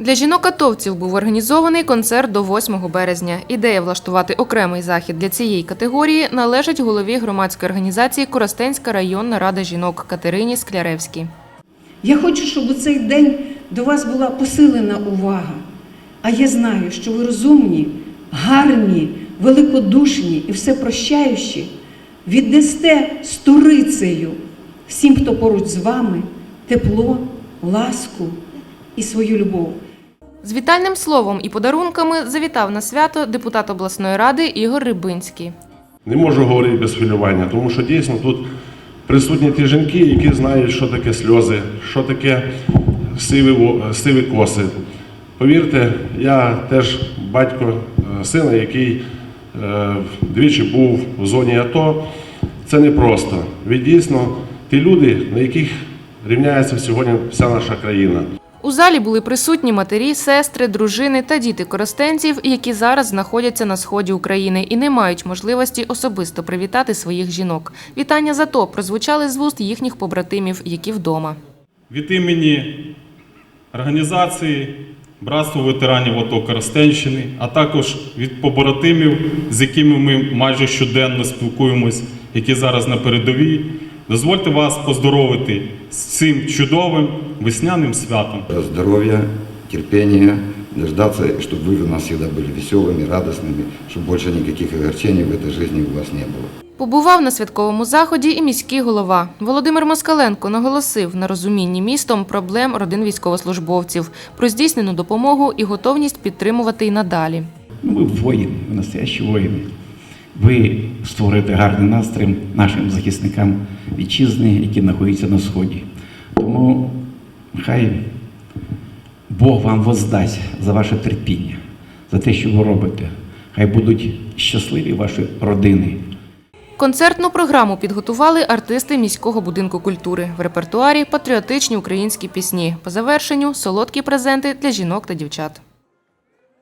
Для жінок-атовців був організований концерт до 8 березня. Ідея влаштувати окремий захід для цієї категорії належить голові громадської організації Коростенська районна рада жінок Катерині Скляревській. Я хочу, щоб у цей день до вас була посилена увага. А я знаю, що ви розумні, гарні, великодушні і всепрощаючі, віддасте сторицею всім, хто поруч з вами, тепло, ласку і свою любов. З вітальним словом і подарунками завітав на свято депутат обласної ради Ігор Рибинський. Не можу говорити без хвилювання, тому що дійсно тут присутні ті жінки, які знають, що таке сльози, що таке сиві, сиві коси. Повірте, я теж батько е, сина, який е, двічі був в зоні АТО. Це не просто. Ви дійсно ті люди, на яких рівняється сьогодні вся наша країна. У залі були присутні матері, сестри, дружини та діти коростенців, які зараз знаходяться на сході України і не мають можливості особисто привітати своїх жінок. Вітання за то прозвучали з вуст їхніх побратимів, які вдома. від імені організації Братство ветеранів АТО Коростенщини, а також від побратимів, з якими ми майже щоденно спілкуємось, які зараз на передовій. Дозвольте вас поздоровити з цим чудовим весняним святом. здоровья, терпения, дождаться, чтобы вы у нас всегда были веселыми, радостными, чтобы больше никаких огорчений в этой жизни у вас не было. Побував на святковому заході і міський голова. Володимир Москаленко наголосив на розумінні містом проблем родин військовослужбовців, про здійснену допомогу і готовність підтримувати й надалі. Ну, ви воїни, ви настоящі воїни. Ви створюєте гарний настрій нашим захисникам вітчизни, які знаходяться на сході. Тому хай Бог вам воздасть за ваше терпіння, за те, що ви робите. Хай будуть щасливі ваші родини. Концертну програму підготували артисти міського будинку культури. В репертуарі патріотичні українські пісні. По завершенню солодкі презенти для жінок та дівчат.